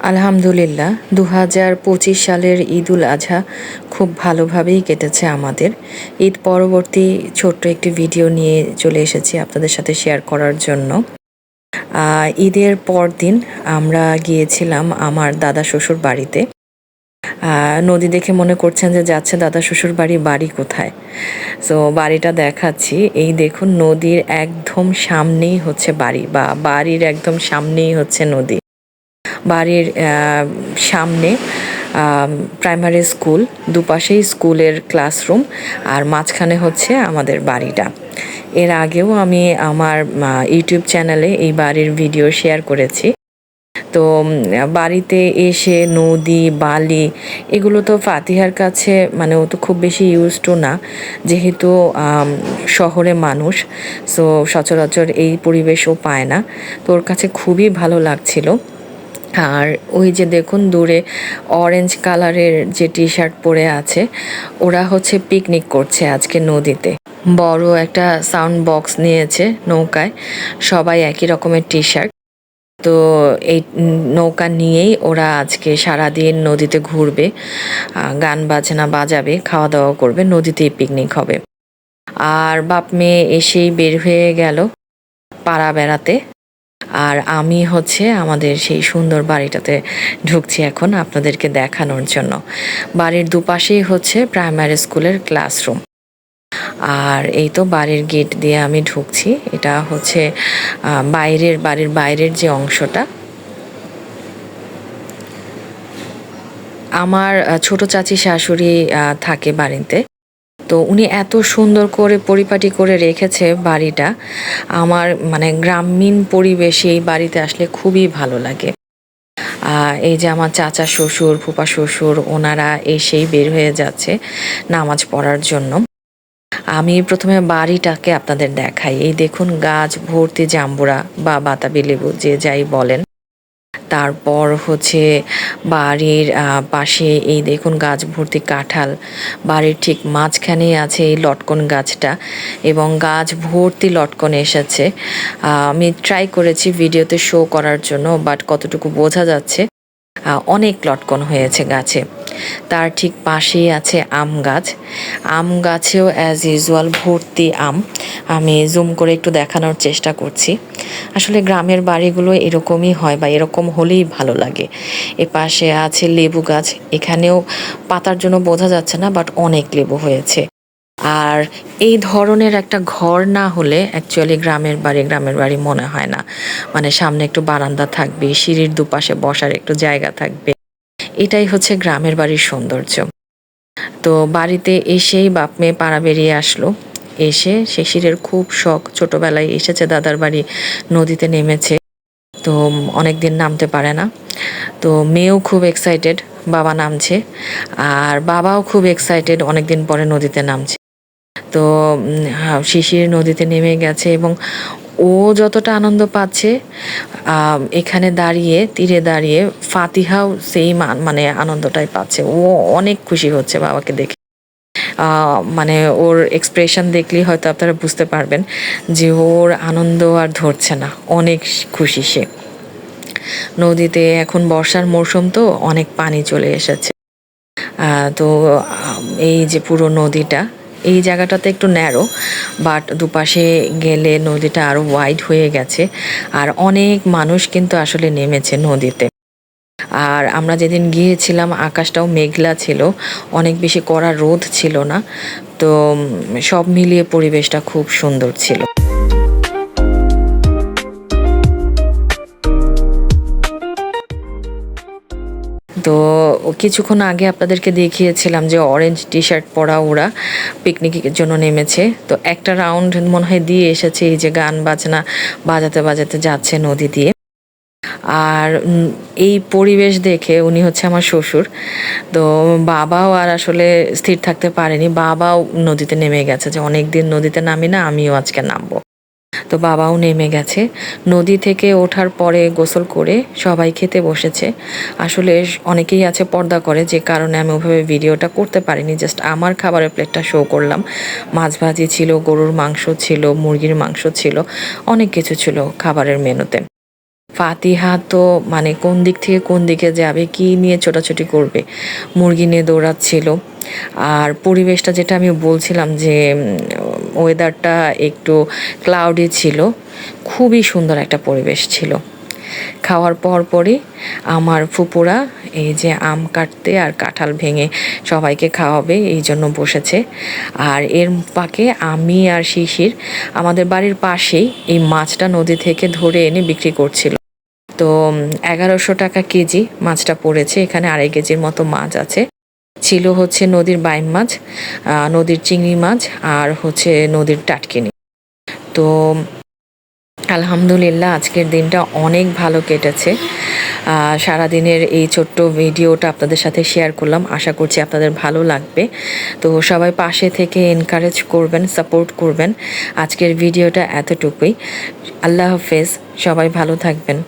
আলহামদুলিল্লাহ দু হাজার পঁচিশ সালের ঈদ উল আজহা খুব ভালোভাবেই কেটেছে আমাদের। ঈদ পরবর্তী ছোট্ট একটি ভিডিও নিয়ে চলে এসেছি আপনাদের সাথে শেয়ার করার জন্য। ঈদের পর দিন আমরা গিয়েছিলাম আমার দাদা শ্বশুর বাড়িতে। নদী দেখে মনে করছেন যে যাচ্ছে দাদা শ্বশুর বাড়ি বাড়ি কোথায়? সো বাড়িটা দেখাচ্ছি। এই দেখুন, নদীর একদম সামনেই হচ্ছে বাড়ি বা বাড়ির একদম সামনেই হচ্ছে নদী। বাড়ির সামনে প্রাইমারি স্কুল দুপাশেই স্কুলের ক্লাসরুম আর মাঝখানে হচ্ছে আমাদের বাড়িটা। এর আগেও আমি আমার ইউটিউব চ্যানেলে এই বাড়ির ভিডিও শেয়ার করেছি। তো বাড়িতে এসে নদী, বালি, এগুলো তো ফাতিহার কাছে মানে ও তো খুব বেশি ইউজ টু না। যেহেতু শহরে মানুষ সো সচরাচর এই পরিবেশও পায় না। তো ওর কাছে খুবই ভালো লাগছিল। আর ওই যে দেখুন দূরে অরেঞ্জ কালারের যে টি শার্ট পরে আছে, ওরা হচ্ছে পিকনিক করছে আজকে নদীতে। বড় একটা সাউন্ড বক্স নিয়েছে নৌকায়, সবাই একই রকমের টি শার্ট তো এই নৌকা নিয়েই ওরা আজকে সারাদিন নদীতে ঘুরবে গান বাজনা বাজাবে খাওয়া দাওয়া করবে, নদীতেই পিকনিক হবে। আর বাপ মেয়ে এসেই বের হয়ে গেল পাড়া বেড়াতে। আর আমি হচ্ছে আমাদের সেই সুন্দর বাড়িটাতে ঢুকছি এখন আপনাদেরকে দেখানোর জন্য। বাড়ির দুপাশেই হচ্ছে প্রাইমারি স্কুলের ক্লাসরুম আর এই তো বাড়ির গেট দিয়ে আমি ঢুকছি। এটা হচ্ছে বাইরের, বাড়ির বাইরের যে অংশটা। আমার ছোট চাচি শাশুড়ি থাকে বাড়িতে। তো উনি এত সুন্দর করে পরিপাটি করে রেখেছে বাড়িটা। আমার মানে গ্রামীণ পরিবেশে এই বাড়িতে আসলে খুবই ভালো লাগে। এই যে আমার চাচা শ্বশুর, ফুপা শ্বশুর, ওনারা এসেই বের হয়ে যাচ্ছে নামাজ পড়ার জন্য। আমি প্রথমে বাড়িটাকে আপনাদের দেখাই। এই দেখুন গাছ, ভর্তি জাম্বুরা বা বাতাবি লেবু, যে যাই বলেন। তারপর হচ্ছে বাড়ির পাশে এই দেখুন গাছ ভর্তি কাঁঠাল। বাড়ির ঠিক মাঝখানেই আছে এই লটকন গাছটা এবং গাছ ভর্তি লটকন এসেছে। আমি ট্রাই করেছি ভিডিওতে শো করার জন্য বাট কতটুকু বোঝা যাচ্ছে অনেক লটকন হয়েছে গাছে। তার ঠিক পাশেই আছে আম গাছ। আম গাছেও অ্যাজ ইউজুয়াল ভর্তি আম। আমি জুম করে একটু দেখানোর চেষ্টা করছি। আসলে গ্রামের বাড়িগুলো এরকমই হয় বা এরকম হলেই ভালো লাগে। এ পাশে আছে লেবু গাছ। এখানেও পাতার জন্য বোঝা যাচ্ছে না বাট অনেক লেবু হয়েছে। আর এই ধরনের একটা ঘর না হলে অ্যাকচুয়ালি গ্রামের বাড়ি গ্রামের বাড়ি মনে হয় না। মানে সামনে একটু বারান্দা থাকবে, সিঁড়ির দুপাশে বসার একটু জায়গা থাকবে। এটাই হচ্ছে গ্রামের বাড়ির সৌন্দর্য। তো বাড়িতে এসেই বাপ মেয়ে পাড়া বেরিয়ে আসলো। এসে শিশিরের খুব শখ, ছোটোবেলায় এসেছে দাদার বাড়ি, নদীতে নেমেছে। তো অনেক দিন নামতে পারে না। তো মেয়েও খুব এক্সাইটেড বাবা নামছে। আর বাবাও খুব এক্সাইটেড অনেক দিন পরে নদীতে নামছে। তো শিশির নদীতে নেমে গেছে এবং ও যতটা আনন্দ পাচ্ছে এখানে দাঁড়িয়ে, তীরে দাঁড়িয়ে ফাতিহাও সেই মানে আনন্দটাই পাচ্ছে। ও অনেক খুশি হচ্ছে বাবাকে দেখে। মানে ওর এক্সপ্রেশন দেখলেই হয়তো আপনারা বুঝতে পারবেন যে ওর আনন্দ আর ধরছে না। অনেক খুশি সে। নদীতে এখন বর্ষার মৌসুম তো অনেক পানি চলে এসেছে। তো এই যে পুরো নদীটা এই জায়গাটাতে একটু ন্যারো বাট দুপাশে গেলে নদীটা আরও ওয়াইড হয়ে গেছে। আর অনেক মানুষ কিন্তু আসলে নেমেছে নদীতে। আর আমরা যেদিন গিয়েছিলাম, আকাশটাও মেঘলা ছিল, অনেক বেশি কড়া রোদ ছিল না, তো সব মিলিয়ে পরিবেশটা খুব সুন্দর ছিল। তো কিছুক্ষণ আগে আপনাদেরকে দেখিয়েছিলাম যে অরেঞ্জ টি শার্ট পরা ওরা পিকনিকের জন্য নেমেছে। তো একটা রাউন্ড মনে হয় দিয়ে এসেছে এই যে গান বাজনা, বাজাতে বাজাতে যাচ্ছে নদী দিয়ে। আর এই পরিবেশ দেখে উনি হচ্ছে আমার শ্বশুর। তো বাবাও আর আসলে স্থির থাকতে পারেনি। বাবাও নদীতে নেমে গেছে যে অনেক দিন নদীতে নামি না, আমিও আজকে নামবো। তো বাবাও নেমে গেছে। নদী থেকে ওঠার পরে গোসল করে সবাই খেতে বসেছে। আসলে অনেকেই আছে পর্দা করে, যে কারণে আমি ওভাবে ভিডিওটা করতে পারিনি, জাস্ট আমার খাবারের প্লেটটা শো করলাম। মাছ ভাজি ছিল, গরুর মাংস ছিল, মুরগির মাংস ছিল, অনেক কিছু ছিল খাবারের মেনুতে। ফাতিহা তো মানে কোন দিক থেকে কোন দিকে যাবে, কি নিয়ে ছোটাছুটি করবে? মুরগি নিয়ে দৌড়াচ্ছিল। আর পরিবেশটা যেটা আমি বলছিলাম যে ওয়েদারটা একটু ক্লাউডি ছিল। খুবই সুন্দর একটা পরিবেশ ছিল। খাওয়ার পর পরই আমার ফুপুরা এই যে আম কাটতে আর কাঁঠাল ভেঙে সবাইকে খাওয়াবে, এই জন্য বসেছে। আর এর পাকে আমি আর শিশির আমাদের বাড়ির পাশেই এই মাছটা নদী থেকে ধরে এনে বিক্রি করছিল। তো এগারোশো টাকা কেজি মাছটা পড়েছে। এখানে আড়াই কেজির মতো মাছ আছে। ছিল হচ্ছে নদীর বাইম মাছ নদীর চিংড়ি মাছ আর হচ্ছে নদীর টাটকিনি। তো আলহামদুলিল্লাহ আজকের দিনটা অনেক ভালো কেটেছে। সারাদিনের এই ছোট্ট ভিডিওটা আপনাদের সাথে শেয়ার করলাম। আশা করছি আপনাদের ভালো লাগবে। তো সবাই পাশে থেকে এনকারেজ করবেন সাপোর্ট করবেন। আজকের ভিডিওটা এতটুকুই। আল্লাহ হাফেজ, সবাই ভালো থাকবেন।